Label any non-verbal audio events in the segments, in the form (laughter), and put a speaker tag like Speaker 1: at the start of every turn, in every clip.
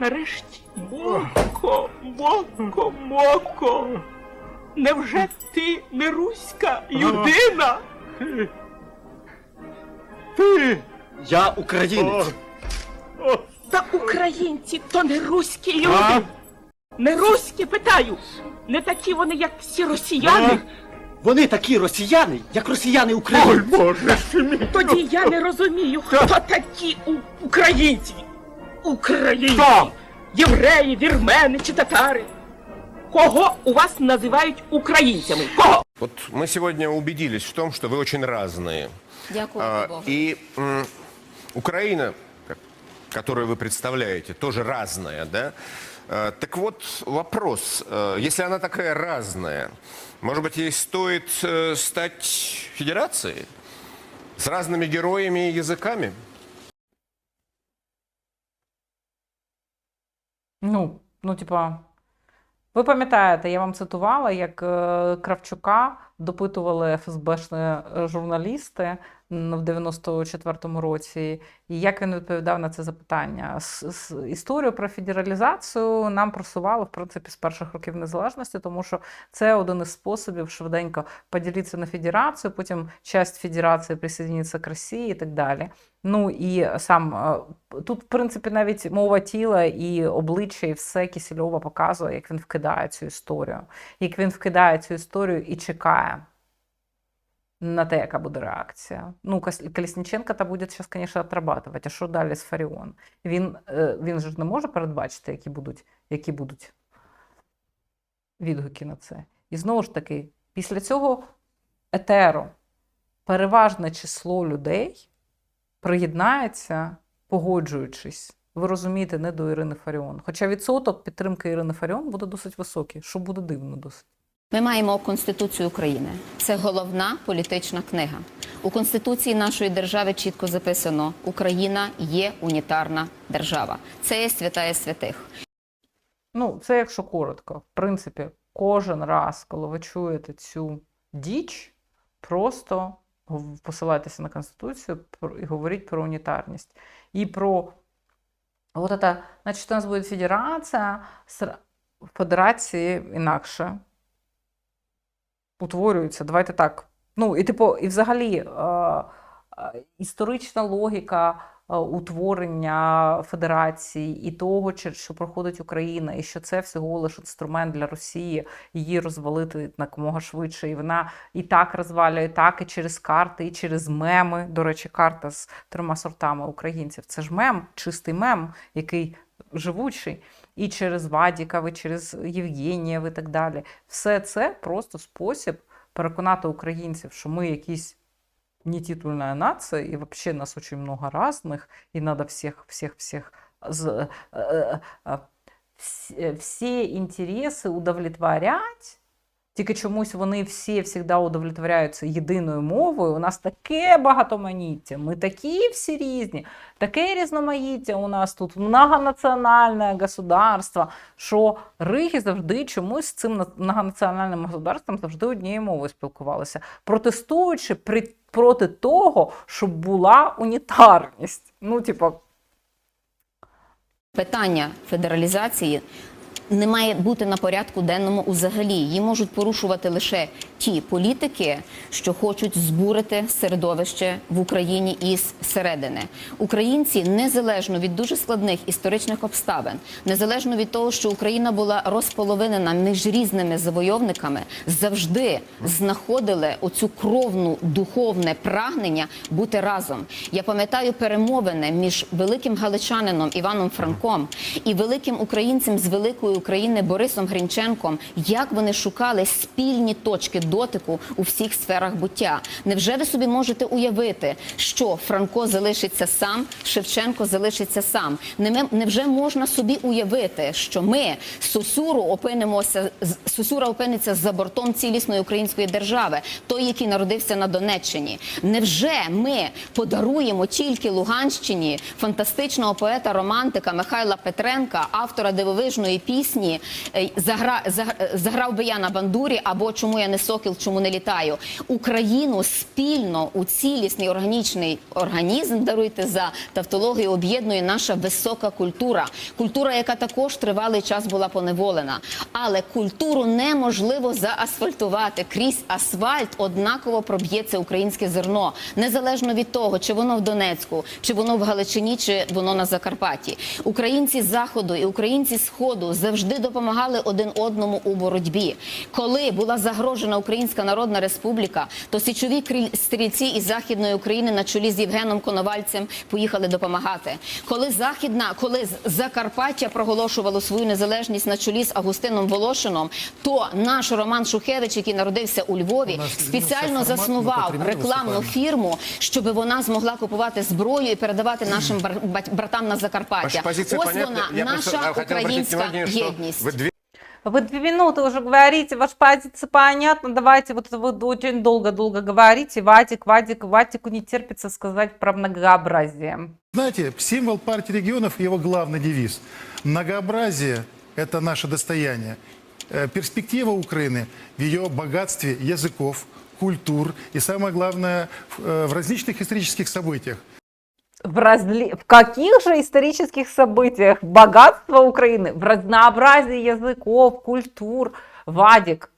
Speaker 1: нарешті. Моко, моко, моко. Невже ти не руська людина?
Speaker 2: Ти!
Speaker 3: Я українець.
Speaker 1: Та українці то не руські люди. Не руські, питаю. Не такі вони, як всі росіяни.
Speaker 3: Вони такі росіяни, як росіяни
Speaker 2: Ой, Боже!
Speaker 1: Тоді я не розумію, хто такі українці. Українці.
Speaker 2: Хто?
Speaker 1: Євреї, вірмени чи татари. Кого у вас називають українцями? Кого?
Speaker 4: Вот мы сегодня убедились в том, что вы очень разные.
Speaker 5: Дякую
Speaker 4: А,
Speaker 5: Богу.
Speaker 4: И м, Украина, как- которую вы представляете, тоже разная, да? А, Так вот, вопрос, э, если она такая разная, может быть, ей стоит э, стать федерацией? С разными героями и языками?
Speaker 6: Ну, ну, типа, ви пам'ятаєте, я вам цитувала, як е, Кравчука допитували ФСБшні журналісти в 94-му році, і як він відповідав на це запитання. Історію про федералізацію нам просували, в принципі, з перших років незалежності, тому що це один із способів швиденько поділитися на федерацію, потім часть федерації присоединиться к Росії і так далі. Ну і сам е, тут, в принципі, навіть мова тіла і обличчя, і все Кісільова показує, як він вкидає цю історію, як він вкидає цю історію і чекає на те, яка буде реакція. Ну, Колесніченка та буде зараз, звісно, отрабатувати. А що далі з Фаріон? Він, е, він ж не може передбачити, які будуть, які будуть відгуки на це. І знову ж таки, після цього етеру переважне число людей приєднається, погоджуючись, ви розумієте, не до Ірини Фаріон. Хоча відсоток підтримки Ірини Фаріон буде досить високий, що буде дивно досить.
Speaker 5: Ми маємо Конституцію України. Це головна політична книга. У Конституції нашої держави чітко записано: Україна є унітарна держава. Це є святая святих.
Speaker 6: Ну, це якщо коротко. В принципі, кожен раз, коли ви чуєте цю діч, просто посилайтеся на Конституцію і говоріть про унітарність. І про от это, значить, у нас буде федерація, федерації інакше утворюється. Давайте так. Ну, і типу, і взагалі е, е, історична логіка е, утворення федерації і того, що проходить Україна, і що це всього лише інструмент для Росії її розвалити якомога швидше. І вона і так розвалює, і так, і через карти, і через меми. До речі, карта з трьома сортами українців. Це ж мем, чистий мем, який живучий І через Вадіка, і через Євгенія, і так далі. Все це просто спосіб переконати українців, що ми якісь нетитульная нация, и вообще нас очень много разных, и надо всех, всех, всех з- э, э, вс- всі інтереси удовлетворять. Тільки чомусь вони всі завжди удовлетворяються єдиною мовою. У нас таке багатоманіття, ми такі всі різні, таке різноманіття у нас тут многонаціональне государство, що риги завжди чомусь з цим на- многонаціональним государством завжди однією мовою спілкувалися, протестуючи при, проти того, щоб була унітарність. Ну, типу,
Speaker 5: Питання федералізації не має бути на порядку денному взагалі. Її можуть порушувати лише ті політики, що хочуть збурити середовище в Україні із середини. Українці незалежно від дуже складних історичних обставин, незалежно від того, що Україна була розполовинена між різними завойовниками, завжди знаходили оцю кровну духовне прагнення бути разом. Я пам'ятаю перемовини між великим галичанином Іваном Франком і великим українцем з великої України Борисом Гринченком, як вони шукали спільні точки дотику у всіх сферах буття. Невже ви собі можете уявити, що Франко залишиться сам, Шевченко залишиться сам? Невже можна собі уявити, що ми Сосуру опинимося Сосура опиниться за бортом цілісної української держави, той, який народився на Донеччині? Невже ми подаруємо тільки Луганщині фантастичного поета романтика Михайла Петренка, автора дивовижної пісні? Пісні е, загра, заграв би я на бандурі або чому я не сокіл, чому не літаю. Україну спільно у цілісний органічний організм даруйте за тавтологію об'єднує наша висока культура. Культура, яка також тривалий час була поневолена. Але культуру неможливо заасфальтувати. Крізь асфальт однаково проб'ється українське зерно, незалежно від того, чи воно в Донецьку, чи воно в Галичині, чи воно на Закарпатті. Українці заходу і українці сходу завжди допомагали один одному у боротьбі. Коли була загрожена Українська Народна Республіка, то січові стрільці із західної України на чолі з Євгеном Коновальцем поїхали допомагати. Коли західна, коли Закарпаття проголошувало свою незалежність на чолі з Агустином Волошином, то наш Роман Шухевич, який народився у Львові, спеціально заснував рекламну фірму, щоб вона змогла купувати зброю і передавати нашим братам на Закарпаття. Ось вона, наша українська єдність.
Speaker 4: вы две
Speaker 6: Вы две минуты уже говорите, ваша позиция понятна. Давайте, вот вы очень долго-долго говорите. Вадик, Вадик, Вадику не терпится сказать про многообразие.
Speaker 2: Знаете, символ партии регионов, его главный девиз. Многообразие – это наше достояние. Э, Перспектива Украины в ее богатстве языков, культур и, самое главное, в э, в различных исторических событиях.
Speaker 6: В, разли... в каких же исторических событиях богатство Украины? В разнообразии язиків, культур. Вадік,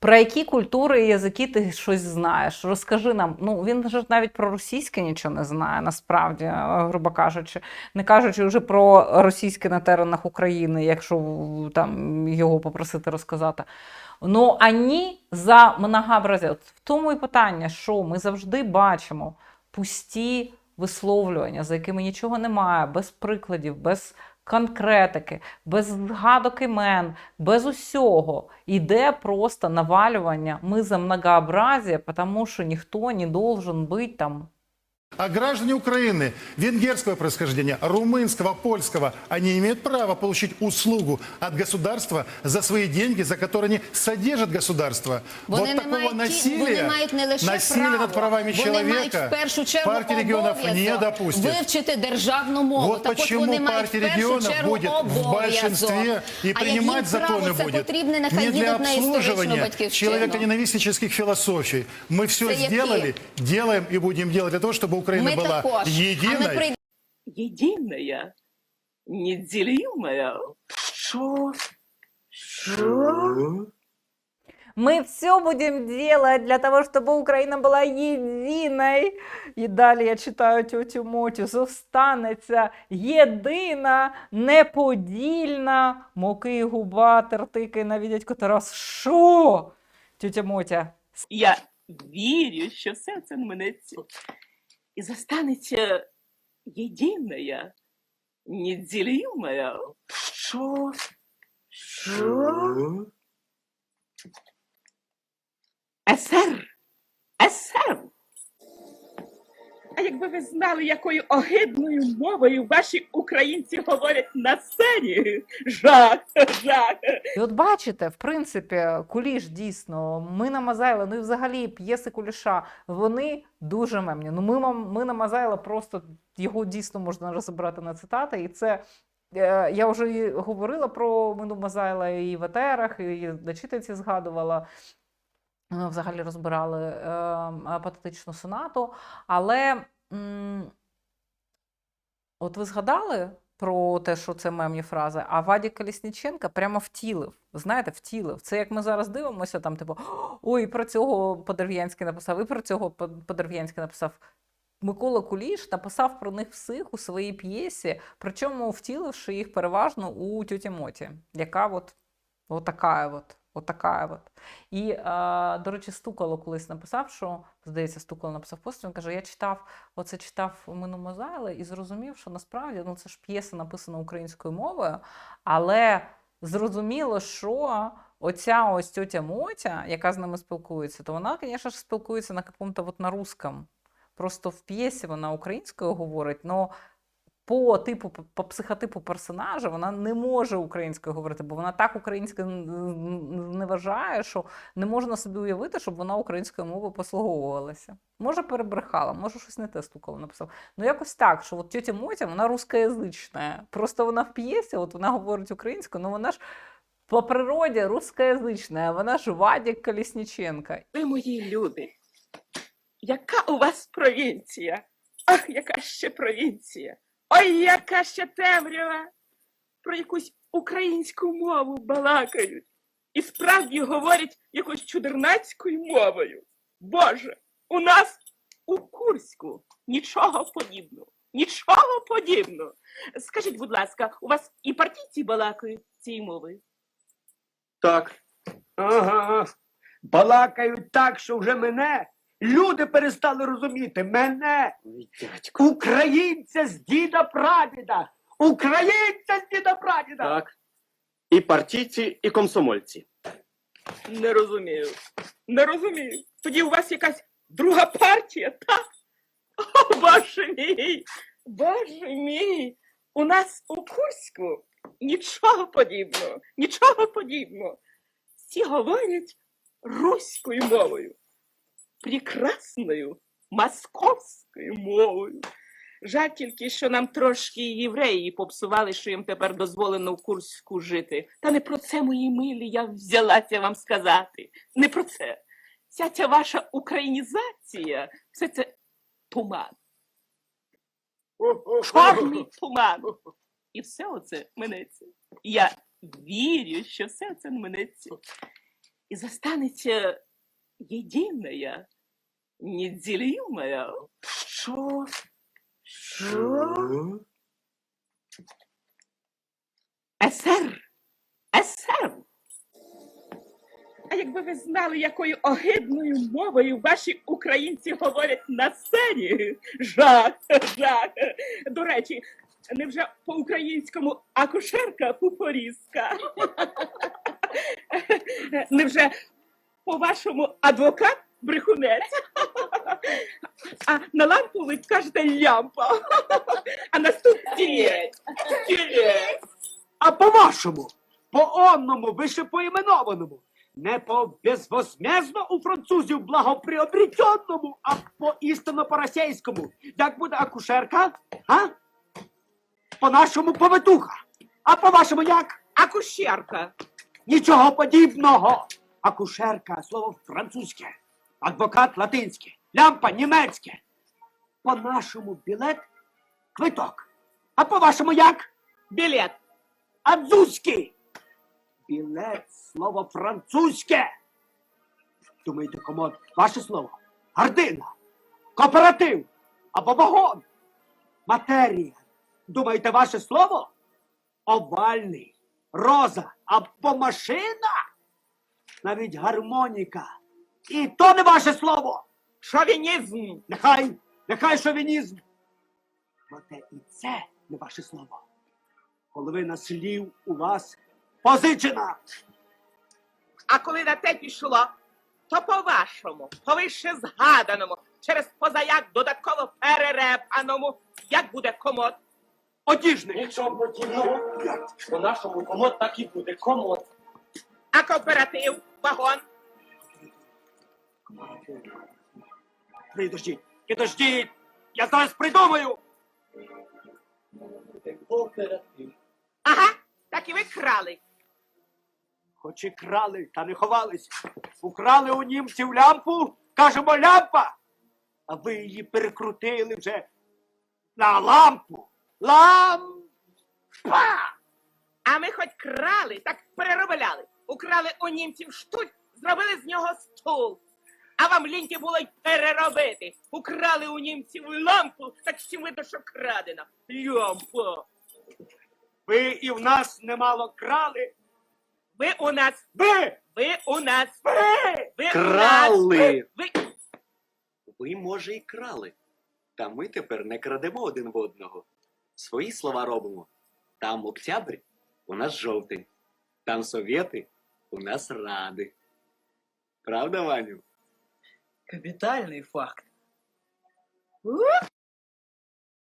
Speaker 6: про які культури і язики ти щось знаєш? Розкажи нам. Ну він же навіть про російське нічого не знає, насправді, е, грубо кажучи, не кажучи вже про російське на теренах України, якщо там його попросити розказати. Ну, ані за многообразие. От в тому і питання, що ми завжди бачимо пусті висловлювання, за якими нічого немає, без прикладів, без конкретики, без згадок імен, без усього. Іде просто навалювання. Ми за многообразие, тому що ніхто не должен бути там
Speaker 2: А граждане Украины венгерского происхождения, румынского, польского, они имеют право получить услугу от государства за свои деньги, за которые они содержат государство.
Speaker 5: Вони
Speaker 2: вот
Speaker 5: не
Speaker 2: такого
Speaker 5: мають ті-
Speaker 2: насилия,
Speaker 5: вони мають не лише
Speaker 2: насилия
Speaker 5: право,
Speaker 2: над правами
Speaker 5: вони
Speaker 2: человека
Speaker 5: мають в першу чергу
Speaker 2: партия регионов не
Speaker 5: обов'язок
Speaker 2: допустит.
Speaker 5: вивчити державну мову.
Speaker 2: Вот
Speaker 5: так от
Speaker 2: почему
Speaker 5: вони мають в
Speaker 2: партия
Speaker 5: першу
Speaker 2: регионов
Speaker 5: чергу
Speaker 2: будет в
Speaker 5: обов'язок.
Speaker 2: большинстве и
Speaker 5: а
Speaker 2: принимать
Speaker 5: як їм право
Speaker 2: законы
Speaker 5: це
Speaker 2: будет
Speaker 5: потрібне, нехай
Speaker 2: не для
Speaker 5: їдуть на історичну
Speaker 2: обслуживания
Speaker 5: батьківщину.
Speaker 2: человеконенавистнических философий. Мы все
Speaker 5: Это які?
Speaker 2: сделали, делаем и будем делать для того, чтобы Украина
Speaker 5: Ми
Speaker 2: была
Speaker 5: також. А ми
Speaker 2: единой.
Speaker 5: прийдемо
Speaker 1: Единая, неделимая. Что? Что?
Speaker 6: Мы все будем делать для того, чтобы Украина была единой. І далі я читаю тьотю Мотю. Зостанеться єдина, неподільна. Муки губа, тертики навідять Тарас. Що? Тьотя Мотя.
Speaker 1: Я вірю, що все це минеться. і застанеться єдиная, неделимая. Що? Що? СР! Якби ви знали, якою огидною мовою ваші українці говорять на сцені? Жах, жах.
Speaker 6: І от бачите, в принципі, куліш дійсно, ми на Мазайла, ну і взагалі п'єси куліша, вони дуже мемні. Ну, ми, ми на Мазайла просто його дійсно можна розібрати на цитати. І це е, я вже говорила про Мину Мазайла і в етерах, і на читанці згадувала. Ми взагалі розбирали е, е, патетичну сонату. Але от ви згадали про те, що це мемні фрази, а Вадік Колісніченка прямо втілив. Знаєте, втілив. Це як ми зараз дивимося, там, типу, ой, про цього Подерв'янський написав, і про цього Подерв'янський написав. Микола Куліш написав про них всіх у своїй п'єсі, причому втіливши їх переважно у тьоті Моті, яка от, от така от. Отака от. І, е, до речі, Стукало колись написав, що, здається, Стукало написав пост, він каже, я читав, оце читав Мину Мозайли і зрозумів, що насправді ну, це ж п'єса написана українською мовою, але зрозуміло, що оця ось тьотя Мотя, яка з ними спілкується, то вона, звісно ж, спілкується на какому-то вот на русском. Просто в п'єсі вона українською говорить, але по типу, по- психотипу персонажа вона не може українською говорити, бо вона так українською не вважає, що не можна собі уявити, щоб вона українською мовою послуговувалася. Може, перебрехала, може, щось не те стукало написав. Ну, якось так, що от тетя Мотя, вона рускоязична. Просто вона в п'єсі, от вона говорить українською, але вона ж по природі русскоязична, вона ж Вадік Колісніченка.
Speaker 1: Ви мої люди. Яка у вас провінція? Ах, яка ще провінція! Ой, яка ще темрява! Про якусь українську мову балакають. І справді говорять якось чудернацькою мовою. Боже, у нас у Курську нічого подібного. Нічого подібного. Скажіть, будь ласка, у вас і партійці балакають цією мовою?
Speaker 3: Так. Ага. Балакають так, що вже мене. Люди перестали розуміти мене, українця з діда прадіда. Українця з діда прадіда.
Speaker 7: Так. І партійці, і комсомольці.
Speaker 1: Не розумію. Не розумію. Тоді у вас якась друга партія, так? О, боже мій! Боже мій! У нас у Курську нічого подібного, нічого подібного. Всі говорять руською мовою, прекрасною московською мовою. Жаль тільки, що нам трошки євреї попсували, що їм тепер дозволено в Курську жити. Та не про це, мої милі, я взялася вам сказати. Не про це. Вся ця ваша українізація, все це туман. Чорний туман. І все оце минеться. Я вірю, що все це минеться. І застанеться єдиная, неділімая. Що? Що? СР. СР. А якби ви знали, якою огидною мовою ваші українці говорять на сцені. Жах, жах. До речі, невже по-українському акушерка пупорізка? (laughs) Невже по-вашому адвокат брехунець? А на лампу ви скажете лямпа. А тілець. Тілець.
Speaker 3: А по-вашому, по-онному, вище поіменованому, не по безвозмездно у французів благоприобретенному, а по істинно по-російському. Як буде акушерка? А? По-нашому повитуха. А по-вашому як?
Speaker 1: Акушерка.
Speaker 3: Нічого подібного. Акушерка слово французьке, адвокат латинське, лямпа німецьке. По-нашому білет квиток. А по-вашому як?
Speaker 1: Білет.
Speaker 3: Адзузький. Білет слово французьке. Думаєте, комод, ваше слово? Гардина, кооператив або вагон. Матерія. Думаєте, ваше слово? Овальний, роза або машина. Навіть гармоніка. І то не ваше слово.
Speaker 1: Шовінізм.
Speaker 3: Нехай, нехай шовінізм. Проте і це не ваше слово. Половина слів у вас позичена.
Speaker 1: А коли на те пішло, то по-вашому, по вище згаданому, через позаяк додатково перерепаному, як буде комод?
Speaker 3: Одіжник.
Speaker 7: Нічого подібного. По нашому комод так і буде. Комод.
Speaker 1: А кооператив, вагон?
Speaker 3: Підождіть, підождіть. Я зараз придумаю.
Speaker 1: Ага, так і ви крали.
Speaker 3: Хоч і крали, та не ховались. Украли у німців лямпу, кажемо лямпа. А ви її перекрутили вже на лампу. Лампа!
Speaker 1: А ми хоч крали, так переробляли. Украли у німців штуль, зробили з нього стул. А вам ліньки було й переробити. Украли у німців лампу, так всім видно, що крадена. Лямпа.
Speaker 3: Ви і в нас немало крали.
Speaker 1: Ви у нас,
Speaker 3: Ви!
Speaker 1: ви у нас,
Speaker 3: Ви!
Speaker 1: ви
Speaker 7: Крали.
Speaker 1: у нас. Ви,
Speaker 7: Ви, може, і крали. Та ми тепер не крадемо один в одного. Свої слова робимо. Там октябрь, у нас жовтень. Там совєти, у нас рады. Правда, Ваню?
Speaker 3: Капитальный факт.